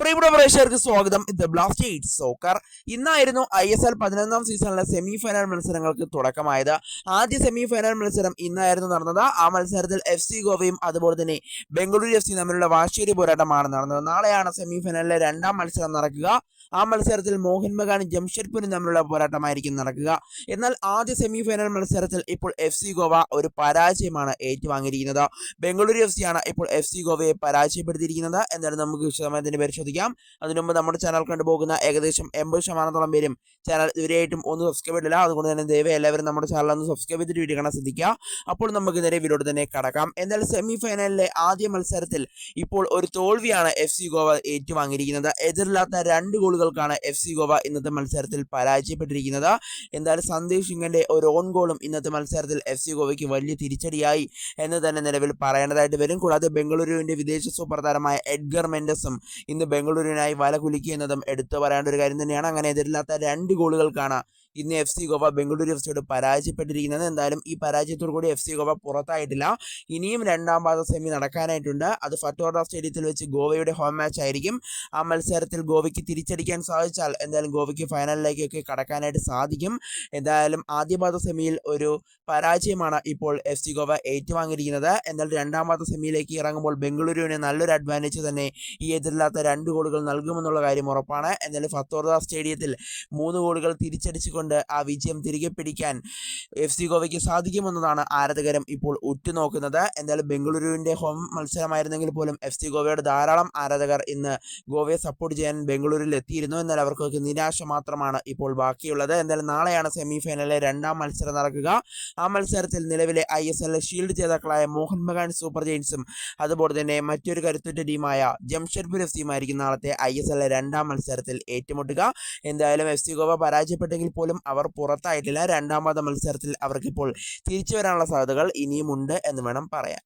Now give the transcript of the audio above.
പ്രിയപ്പെട്ട പ്രേക്ഷകർക്ക് സ്വാഗതം. ഇത് ബ്ലാസ്റ്റേഴ്സ് സോക്കർ ഇന്നായിരുന്നു ഐ എസ് എൽ പതിനൊന്നാം സീസണിലെ സെമി ഫൈനൽ മത്സരങ്ങൾക്ക് തുടക്കമായത്. ആദ്യ സെമി ഫൈനൽ മത്സരം ഇന്നായിരുന്നു നടന്നത്. ആ മത്സരത്തിൽ എഫ് സി ഗോവയും അതുപോലെ തന്നെ ബംഗളൂരു എഫ് സി തമ്മിലുള്ള വാശേരി പോരാട്ടമാണ് നടന്നത്. നാളെയാണ് സെമി ഫൈനലിലെ രണ്ടാം മത്സരം നടക്കുക. ആ മത്സരത്തിൽ മോഹൻ ബഗാനും ജംഷഡ്പൂരും തമ്മിലുള്ള പോരാട്ടമായിരിക്കും നടക്കുക. എന്നാൽ ആദ്യ സെമി ഫൈനൽ മത്സരത്തിൽ ഇപ്പോൾ എഫ് സി ഗോവ ഒരു പരാജയമാണ് ഏറ്റുവാങ്ങിയിരിക്കുന്നത്. ബംഗളൂരു എഫ് സി ആണ് ഇപ്പോൾ എഫ് സി ഗോവയെ പരാജയപ്പെടുത്തിയിരിക്കുന്നത്. എന്നാലും നമുക്ക് വിശദമായി തന്നെ പരിശോധിക്കാം അതിനു മുമ്പ് നമ്മുടെ ചാനൽ കണ്ടുപോകുന്ന ഏകദേശം എൺപത് ശതമാനത്തോളം പേരും ചാനൽ ഇവരെയായിട്ടും ഒന്ന് സബ്സ്ക്രൈബ് ചെയ്തില്ല അതുകൊണ്ട് തന്നെ ദയവ് എല്ലാവരും നമ്മുടെ ചാനൽ ഒന്ന് സബ്സ്ക്രൈബ് ചെയ്തിട്ട് വീഡിയോ കാണാൻ ശ്രദ്ധിക്കുക. അപ്പോൾ നമുക്ക് നേരെ വീഡിയോ തന്നെ കടക്കാം. എന്നാൽ സെമി ഫൈനലിലെ ആദ്യ മത്സരത്തിൽ ഇപ്പോൾ ഒരു തോൽവിയാണ് എഫ് സി ഗോവ ഏറ്റുവാങ്ങിയിരിക്കുന്നത്. എതിരില്ലാത്ത രണ്ട് ഗോളുകൾക്കാണ് എഫ് സി ഗോവ ഇന്നത്തെ മത്സരത്തിൽ പരാജയപ്പെട്ടിരിക്കുന്നത്. എന്തായാലും സന്ദീപ് സിംഗിന്റെ ഒരു ഓൺ ഗോളും ഇന്നത്തെ മത്സരത്തിൽ എഫ് സി ഗോവയ്ക്ക് വലിയ തിരിച്ചടിയായി എന്ന് തന്നെ നിലവിൽ പറയേണ്ടതായിട്ട് വരും. കൂടാതെ ബംഗളൂരുവിന്റെ വിദേശ സൂപ്പർ താരമായ എഡ്ഗർ മെൻഡസും ഇന്ന് ബംഗളൂരുവിനായി വല കുലുക്കി എന്നതും എടുത്തു പറയേണ്ട ഒരു കാര്യം തന്നെയാണ്. അങ്ങനെ എതിരില്ലാത്ത രണ്ട് ഗോളുകൾക്കാണ് ഇന്ന് F C Goa Bengaluru F സിയോട് പരാജയപ്പെട്ടിരിക്കുന്നത്. എന്തായാലും ഈ പരാജയത്തോടു കൂടി എഫ് സി ഗോവ പുറത്തായിട്ടില്ല. ഇനിയും രണ്ടാം പാദ സെമി നടക്കാനായിട്ടുണ്ട്. അത് ഫറ്റോറ സ്റ്റേഡിയത്തിൽ വെച്ച് ഗോവയുടെ ഹോം മാച്ച് ആയിരിക്കും. ആ മത്സരത്തിൽ ഗോവയ്ക്ക് തിരിച്ചടിക്കാൻ സാധിച്ചാൽ എന്തായാലും ഗോവയ്ക്ക് ഫൈനലിലേക്കൊക്കെ കടക്കാനായിട്ട് സാധിക്കും. എന്തായാലും ആദ്യ പാദ സെമിയിൽ ഒരു പരാജയമാണ് ഇപ്പോൾ എഫ് സി ഗോവ ഏറ്റുവാങ്ങിയിരിക്കുന്നത്. എന്നാൽ രണ്ടാം പാദ സെമിയിലേക്ക് ഇറങ്ങുമ്പോൾ ബംഗളൂരുവിന് നല്ലൊരു അഡ്വാന്റേജ് തന്നെ ഈ എതിരില്ലാത്ത രണ്ട് ഗോളുകൾ നൽകുമെന്നുള്ള കാര്യം ഉറപ്പാണ്. എന്നാൽ ഫത്തോർദ സ്റ്റേഡിയത്തിൽ മൂന്ന് ഗോളുകൾ തിരിച്ചടിച്ചുകൊണ്ട് ആ വിജയം തിരികെ പിടിക്കാൻ എഫ് സി ഗോവയ്ക്ക് സാധിക്കുമെന്നതാണ് ആരാധകരും ഇപ്പോൾ ഉറ്റുനോക്കുന്നത്. എന്തായാലും ബംഗളൂരുവിന്റെ ഹോം മത്സരമായിരുന്നെങ്കിൽ പോലും എഫ് സി ഗോവയുടെ ധാരാളം ആരാധകർ ഇന്ന് ഗോവയെ സപ്പോർട്ട് ചെയ്യാൻ ബംഗളൂരിൽ എത്തിയിരുന്നു. എന്നാൽ അവർക്കൊക്കെ നിരാശ മാത്രമാണ് ഇപ്പോൾ ബാക്കിയുള്ളത്. എന്തായാലും നാളെയാണ് സെമി ഫൈനലിലെ രണ്ടാം മത്സരം നടക്കുക. ആ മത്സരത്തിൽ നിലവിലെ ഐ എസ് എല്ലിലെ ഷീൽഡ് ജേതാക്കളായ മോഹൻ ബഗാൻ സൂപ്പർ ജെയിൻസും അതുപോലെ തന്നെ മറ്റൊരു കരുത്തുറ്റ ടീമായ ജംഷഡ്പൂർ എഫ് സിയുമായിരിക്കും നാളത്തെ ഐ എസ് എല്ലിലെ രണ്ടാം മത്സരത്തിൽ ഏറ്റുമുട്ടുക. എന്തായാലും എഫ് സി ഗോവ പരാജയപ്പെട്ടെങ്കിൽ പോലും അവർ പുറത്തായിട്ടില്ല. രണ്ടാമത്തെ മത്സരത്തിൽ അവർക്കിപ്പോൾ തിരിച്ചു വരാനുള്ള സാധ്യതകൾ ഇനിയുമുണ്ട് എന്ന് വേണം പറയാൻ.